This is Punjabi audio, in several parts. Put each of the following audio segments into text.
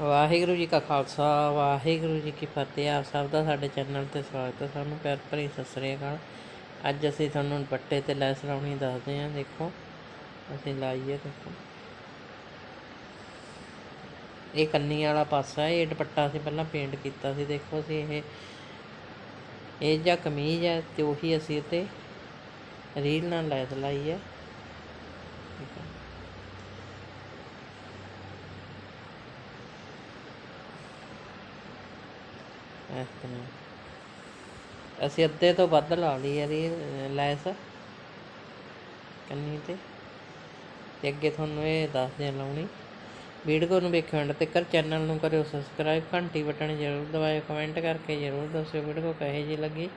ਵਾਹਿਗੁਰੂ ਜੀ ਕਾ ਖਾਲਸਾ, ਵਾਹਿਗੁਰੂ ਜੀ ਕੀ ਫਤਿਹ। ਆਪ ਸਭ ਦਾ ਸਾਡੇ ਚੈਨਲ ਤੇ ਸਵਾਗਤ ਹੈ ਸਾਨੂੰ। ਪਿਆਰ ਭਰੀ ਸਤਿ ਸ੍ਰੀ ਅਕਾਲ। ਅੱਜ ਅਸੀਂ ਤੁਹਾਨੂੰ ਦੁਪੱਟੇ ਤੇ ਲੈਸ ਲਾਉਣੀ ਦੱਸਦੇ ਹਾਂ। ਦੇਖੋ, ਅਸੀਂ ਲਾਈਏ, ਦੇਖੋ। ਇਹ ਕੰਨੀ ਵਾਲਾ ਪਾਸਾ ਇਹ ਦੁਪੱਟਾ ਅਸੀਂ ਪਹਿਲਾਂ ਪੇਂਟ ਕੀਤਾ ਸੀ। ਦੇਖੋ ਅਸੀਂ ਇਹ ਇਹ ਜਾਂ ਕਮੀਜ਼ ਹੈ ਤੇ ਉਹੀ ਅਸੀਂ ਉੱਤੇ ਰੀਲ ਨਾਲ ਲੈਸ ਲਾਈ ਹੈ। ਠੀਕ ਹੈ। ਇਸ ਤਰ੍ਹਾਂ ਅਸੀਂ ਅੱਧੇ ਤੋਂ ਵੱਧ ਲਾ ਲਈ ਇਹਦੀ ਲੈਸ। ਕੰਨੀ ਤੇ। ਤੇ ਅੱਗੇ ਤੁਹਾਨੂੰ ਇਹ ਦੱਸ ਹਾਂ ਲਾਉਣੀ। ਵੀਡੀਓ ਨੂੰ ਵੇਖਿਓ ਐਂਡ ਤੱਕ ਚੈਨਲ ਨੂੰ ਕਰਿਓ ਸਬਸਕ੍ਰਾਈਬ ਘੰਟੀ ਬਟਨ ਜ਼ਰੂਰ ਦਬਾਇਓ ਕਮੈਂਟ ਕਰਕੇ ਜ਼ਰੂਰ ਦੱਸਿਓ ਵੀਡੀਓ ਕਹੇ ਜੀ ਲੱਗੀ।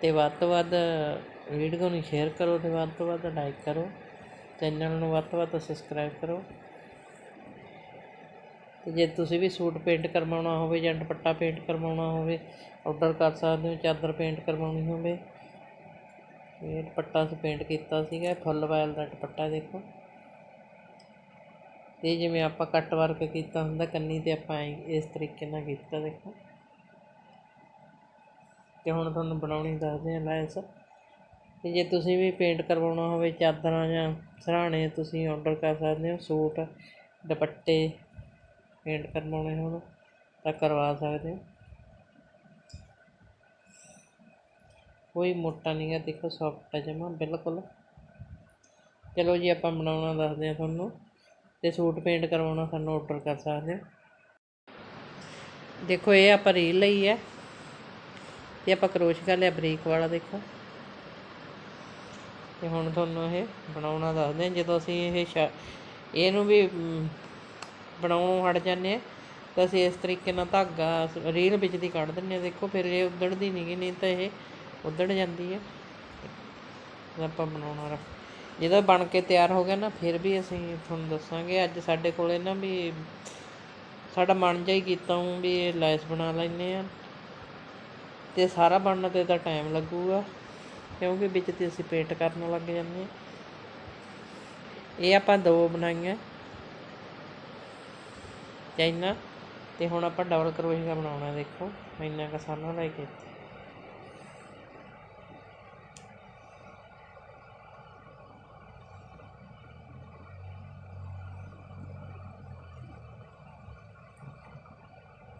ਤੇ ਵੱਧ ਤੋਂ ਵੱਧ ਵੀਡੀਓ ਨੂੰ ਸ਼ੇਅਰ ਕਰੋ ਤੇ ਵੱਧ ਤੋਂ ਵੱਧ ਲਾਈਕ ਕਰੋ। ਚੈਨਲ ਨੂੰ ਵੱਧ ਤੋਂ ਵੱਧ ਸਬਸਕ੍ਰਾਈਬ ਕਰੋ। ਅਤੇ ਜੇ ਤੁਸੀਂ ਵੀ ਸੂਟ ਪੇਂਟ ਕਰਵਾਉਣਾ ਹੋਵੇ ਜਾਂ ਦੁਪੱਟਾ ਪੇਂਟ ਕਰਵਾਉਣਾ ਹੋਵੇ ਔਡਰ ਕਰ ਸਕਦੇ ਹੋ, ਚਾਦਰ ਪੇਂਟ ਕਰਵਾਉਣੀ ਹੋਵੇ। ਇਹ ਦੁਪੱਟਾ ਅਸੀਂ ਪੇਂਟ ਕੀਤਾ ਸੀਗਾ ਫੁੱਲ ਵਾਇਲ ਦਾ ਦੁਪੱਟਾ ਦੇਖੋ। ਤੇ ਜਿਵੇਂ ਆਪਾਂ ਕੱਟ ਵਰਕ ਕੀਤਾ ਹੁੰਦਾ, ਕੰਨੀ ਤੇ ਆਪਾਂ ਐਂ ਇਸ ਤਰੀਕੇ ਨਾਲ ਕੀਤਾ ਦੇਖੋ। ਤੇ ਹੁਣ ਤੁਹਾਨੂੰ ਬਣਾਉਣੀ ਦੱਸਦੇ ਹਾਂ ਲੈਸ ਤੇ ਜੇ ਤੁਸੀਂ ਵੀ ਪੇਂਟ ਕਰਵਾਉਣਾ ਹੋਵੇ, ਚਾਦਰਾਂ ਜਾਂ ਸਰਾਣੇ, ਤੁਸੀਂ ਆਰਡਰ ਕਰ ਸਕਦੇ ਹੋ ਸੂਟ, ਦੁਪੱਟੇ ਪੇਂਟ ਕਰਵਾਉਣੇ ਹੋਣ ਤਾਂ ਕਰਵਾ ਸਕਦੇ ਹੋ। ਕੋਈ ਮੋਟਾ ਨਹੀਂ ਹੈ, ਦੇਖੋ ਸੌਫਟ ਹੈ ਜਮਾ, ਬਿਲਕੁਲ। ਚਲੋ ਜੀ, ਆਪਾਂ ਬਣਾਉਣਾ ਦੱਸਦੇ ਹਾਂ ਤੁਹਾਨੂੰ ਤੇ ਸੂਟ ਪੇਂਟ ਕਰਵਾਉਣਾ ਸਾਨੂੰ ਆਰਡਰ ਕਰ ਸਕਦੇ ਹੋ। ਦੇਖੋ, ਇਹ ਆਪਾਂ ਰੀਲ ਲਈ ਹੈ। ਤੇ ਆਪਾਂ ਕਰੋਸ਼ ਕਰ ਲਿਆ, ਬਰੀਕ ਵਾਲਾ ਦੇਖੋ। ਤੇ ਹੁਣ ਤੁਹਾਨੂੰ ਇਹ ਬਣਾਉਣਾ ਦੱਸਦੇ ਹਾਂ। ਜਦੋਂ ਅਸੀਂ ਇਹ ਸ਼ਾ- ਇਹਨੂੰ ਵੀ ਬਣਾਉਣੋਂ ਹਟ ਜਾਂਦੇ ਹਾਂ ਤਾਂ ਅਸੀਂ ਇਸ ਤਰੀਕੇ ਨਾਲ ਧਾਗਾ, ਰੀਲ ਵਿੱਚ ਦੀ ਕੱਢ ਦਿੰਦੇ ਹਾਂ। ਦੇਖੋ, ਫਿਰ ਇਹ ਉਧੜਦੀ ਨਹੀਂ ਨਹੀਂ ਤਾਂ ਇਹ ਉੱਧੜ ਜਾਂਦੀ ਹੈ ਆਪਾਂ ਬਣਾਉਣਾ ਰੱਖ ਜਦੋਂ ਬਣ ਕੇ ਤਿਆਰ ਹੋ ਗਿਆ ਨਾ, ਫਿਰ ਵੀ ਅਸੀਂ ਤੁਹਾਨੂੰ ਦੱਸਾਂਗੇ। ਅੱਜ ਸਾਡੇ ਕੋਲੇ ਨਾ ਵੀ ਸਾਡਾ ਮਨ ਜਿਹਾ ਹੀ ਕੀਤਾ ਹੂੰ ਵੀ ਇਹ ਲੈਸ ਬਣਾ ਲੈਂਦੇ ਆ ਤੇ ਸਾਰਾ ਬਣਨ ਤੇ ਤਾਂ ਟਾਈਮ ਲੱਗੂਗਾ, ਕਿਉਂਕਿ ਵਿੱਚ ਤੇ ਅਸੀਂ ਪੇਂਟ ਕਰਨ ਲੱਗ ਜਾਂਦੇ ਹਾਂ। ਇਹ ਆਪਾਂ ਦੋ ਬਣਾਈਆਂ। ਚਾਈਨਾ ਤੇ ਹੁਣ ਆਪਾਂ ਡਬਲ ਕਰੋਸ਼ੀਆ ਦਾ ਬਣਾਉਣਾ ਦੇਖੋ ਇੰਨਾ ਕੁ ਸਾਨੂੰ ਲੈ ਕੇ ਇੱਥੇ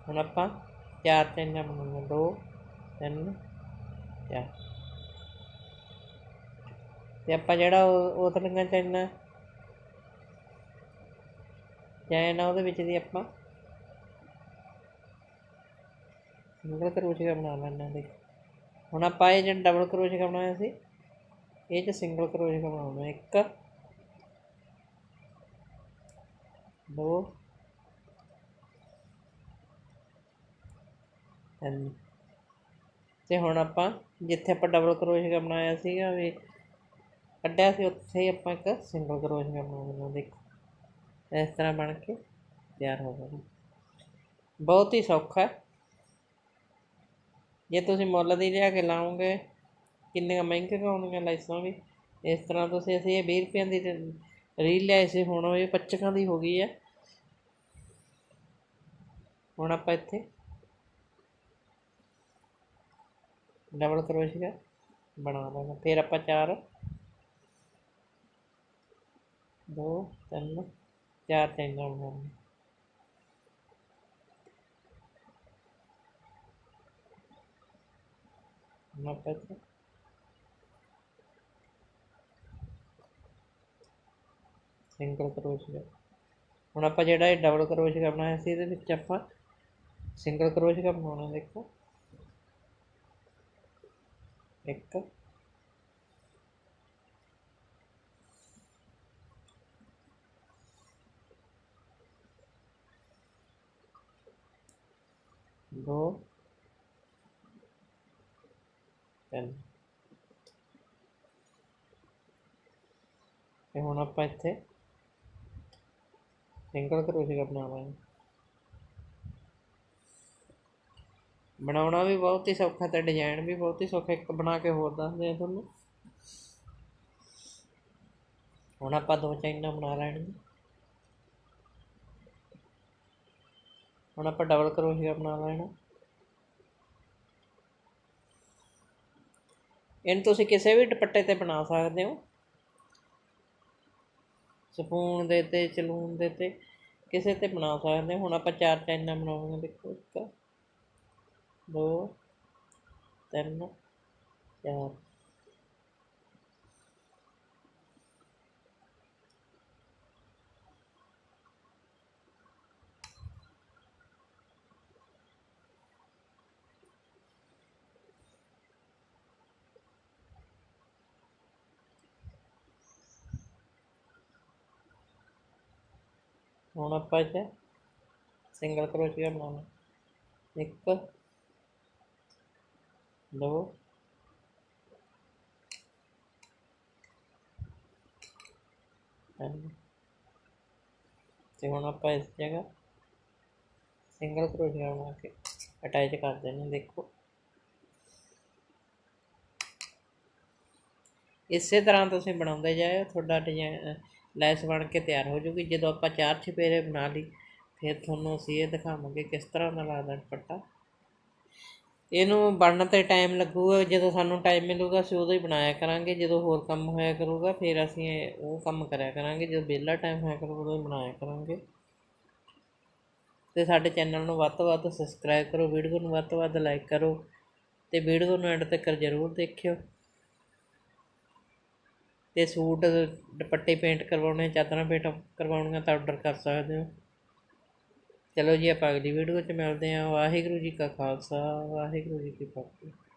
ਹੁਣ ਆਪਾਂ ਚਾਰ ਚਾਈਨਾ ਬਣਾਉਣੀਆਂ ਦੋ, ਤਿੰਨ, ਚਾਰ। ਤੇ ਆਪਾਂ ਜਿਹੜਾ ਉਹ ਉਹ ਤਲੀਆਂ ਚਾਈਨਾ ਚਾਈਨਾ ਉਹਦੇ ਵਿੱਚ ਦੀ ਆਪਾਂ ਸਿੰਗਲ ਕਰੋਸ਼ੀਆ ਬਣਾ ਲੈਣਾ ਦੇਖ। ਹੁਣ ਆਪਾਂ ਇਹ ਜਿਹੜਾ ਡਬਲ ਕਰੋਸ਼ੀਆ ਬਣਾਇਆ ਸੀ, ਇਹ ਚ ਸਿੰਗਲ ਕਰੋਸ਼ੀਆ ਬਣਾਉਣਾ ਇੱਕ, ਦੋ, ਤਿੰਨ। ਤੇ ਹੁਣ ਆਪਾਂ ਜਿੱਥੇ ਆਪਾਂ ਡਬਲ ਕਰੋਸ਼ੀਆ ਬਣਾਇਆ ਸੀਗਾ, ਵੀ ਕੱਢਿਆ ਸੀ, ਉੱਥੇ ਹੀ ਆਪਾਂ ਇੱਕ ਸਿੰਗਲ ਕਰੋਸ਼ੀਆ ਬਣਾਉਣਾ ਦੇਖੋ। ਇਸ ਤਰ੍ਹਾਂ ਬਣ ਕੇ ਤਿਆਰ ਹੋ ਗਿਆ ਬਹੁਤ ਹੀ ਸੌਖਾ ਹੈ। ਜੇ ਤੁਸੀਂ ਮੁੱਲ ਦੀ ਲਿਆ ਕੇ ਲਾਓਗੇ, ਕਿੰਨੀਆਂ ਮਹਿੰਗੀਆਂ ਆਉਂਦੀਆਂ ਲਾਈਸਾਂ ਵੀ, ਇਸ ਤਰ੍ਹਾਂ ਤੁਸੀਂ ਅਸੀਂ ਇਹ 20 ਰੁਪਏ ਦੀ ਰੀਲ ਲਿਆਏ ਸੀ, ਹੁਣ ਇਹ 25 ਦੀ ਹੋ ਗਈ ਹੈ। ਹੁਣ ਆਪਾਂ ਇੱਥੇ ਡਬਲ ਕਰੋਸ਼ੀਆ ਬਣਾ ਲਵਾਂਗੇ ਫਿਰ ਆਪਾਂ ਚਾਰ, ਦੋ, ਤਿੰਨ ਚਾਰ ਚਾਈਨਾ ਬਣਾਉਣੇ ਹੁਣ ਆਪਾਂ ਸਿੰਗਲ ਕਰੋਸ਼ੀਆ ਹੁਣ ਆਪਾਂ ਜਿਹੜਾ ਇਹ ਡਬਲ ਕਰੋਸ਼ੀਆ ਬਣਾਇਆ ਸੀ ਇਹਦੇ ਵਿੱਚ ਆਪਾਂ ਸਿੰਗਲ ਕਰੋਸ਼ੀਆ ਬਣਾਉਣਾ ਦੇਖੋ ਇੱਕ ਦੋ, ਤਿੰਨ। ਤੇ ਹੁਣ ਆਪਾਂ ਇੱਥੇ ਸਿੰਗਲ ਕਰੋਸ਼ੀਆ ਬਣਾਵਾਂਗੇ ਬਣਾਉਣਾ ਵੀ ਬਹੁਤ ਹੀ ਸੌਖਾ ਤੇ ਡਿਜ਼ਾਈਨ ਵੀ ਬਹੁਤ ਹੀ ਸੌਖਾ, ਇੱਕ ਬਣਾ ਕੇ ਹੋਰ ਦੱਸਦੇ ਆ ਤੁਹਾਨੂੰ। ਹੁਣ ਆਪਾਂ ਦੋ ਚਾਈਨਾ ਬਣਾ ਲੈਣਗੇ। ਹੁਣ ਆਪਾਂ ਡਬਲ ਕਰੋਸ਼ੀਆ ਬਣਾ ਲੈਣਾ। ਇਹਨੂੰ ਤੁਸੀਂ ਕਿਸੇ ਵੀ ਦੁਪੱਟੇ ਤੇ ਬਣਾ ਸਕਦੇ ਹੋ। ਸਪੂਨ ਦੇ ਤੇ, ਚਲੂਨ ਦੇ ਤੇ ਕਿਸੇ ਤੇ ਬਣਾ ਸਕਦੇ ਹੋ। ਹੁਣ ਆਪਾਂ ਚਾਰ ਚੈਨਾਂ ਬਣਾਉਣੀਆਂ, ਦੇਖੋ ਇੱਕ, ਦੋ, ਤਿੰਨ, ਚਾਰ। ਹੁਣ ਆਪਾਂ ਇੱਥੇ ਸਿੰਗਲ ਕਰੋਸ਼ੀਆ ਬਣਾਉਣਾ। ਇੱਕ, ਦੋ ਤਿੰਨ ਤੇ ਹੁਣ ਆਪਾਂ ਇਸ ਜਗ੍ਹਾ ਸਿੰਗਲ ਕਰੋਸ਼ੀਆ ਬਣਾ ਕੇ ਅਟੈਚ ਕਰ ਦੇਣਾ, ਦੇਖੋ। ਇਸੇ ਤਰ੍ਹਾਂ ਤੁਸੀਂ ਬਣਾਉਂਦੇ ਜਾਓ ਤੁਹਾਡਾ ਡਿਜ਼ਾਈਨ ਲੈਸ ਬਣ ਕੇ ਤਿਆਰ ਹੋ ਜੂਗੀ। ਜਦੋਂ ਆਪਾਂ ਚਾਰ ਚਪੇਰੇ ਬਣਾ ਲਈ, ਫਿਰ ਤੁਹਾਨੂੰ ਅਸੀਂ ਇਹ ਦਿਖਾਵਾਂਗੇ ਕਿਸ ਤਰ੍ਹਾਂ ਦਾ ਲੱਗਦਾ ਦੁਪੱਟਾ। ਇਹਨੂੰ ਬਣਨ ਤੇ ਟਾਈਮ ਲੱਗੂਗਾ। ਜਦੋਂ ਸਾਨੂੰ ਟਾਈਮ ਮਿਲੂਗਾ, ਅਸੀਂ ਉਦੋਂ ਹੀ ਬਣਾਇਆ ਕਰਾਂਗੇ। ਜਦੋਂ ਹੋਰ ਕੰਮ ਹੋਇਆ ਕਰੂਗਾ, ਫਿਰ ਅਸੀਂ ਇਹ- ਉਹ ਕੰਮ ਕਰਿਆ ਕਰਾਂਗੇ। ਜਦੋਂ ਵਿਹਲਾ ਟਾਈਮ ਹੋਇਆ ਕਰੂਗਾ, ਉਦੋਂ ਹੀ ਬਣਾਇਆ ਕਰਾਂਗੇ। ਤੇ ਸਾਡੇ ਚੈਨਲ ਨੂੰ ਵੱਧ ਤੋਂ ਵੱਧ ਸਬਸਕ੍ਰਾਈਬ ਕਰੋ, ਵੀਡੀਓ ਨੂੰ ਵੱਧ ਤੋਂ ਵੱਧ ਲਾਈਕ ਕਰੋ। ਤੇ ਵੀਡੀਓ ਨੂੰ ਐਂਡ ਤੱਕ ਜ਼ਰੂਰ ਦੇਖਿਓ। ਅਤੇ ਸੂਟ, ਦੁਪੱਟੇ ਪੇਂਟ ਕਰਵਾਉਣੇ, ਚਾਦਰਾਂ ਪੇਂਟ ਕਰਵਾਉਣੀਆਂ ਤਾਂ ਔਡਰ ਕਰ ਸਕਦੇ ਹੋ। ਚਲੋ ਜੀ, ਆਪਾਂ ਅਗਲੀ ਵੀਡੀਓ 'ਚ ਮਿਲਦੇ ਹਾਂ। ਵਾਹਿਗੁਰੂ ਜੀ ਕਾ ਖਾਲਸਾ, ਵਾਹਿਗੁਰੂ ਜੀ ਕੀ ਫਤਿਹ।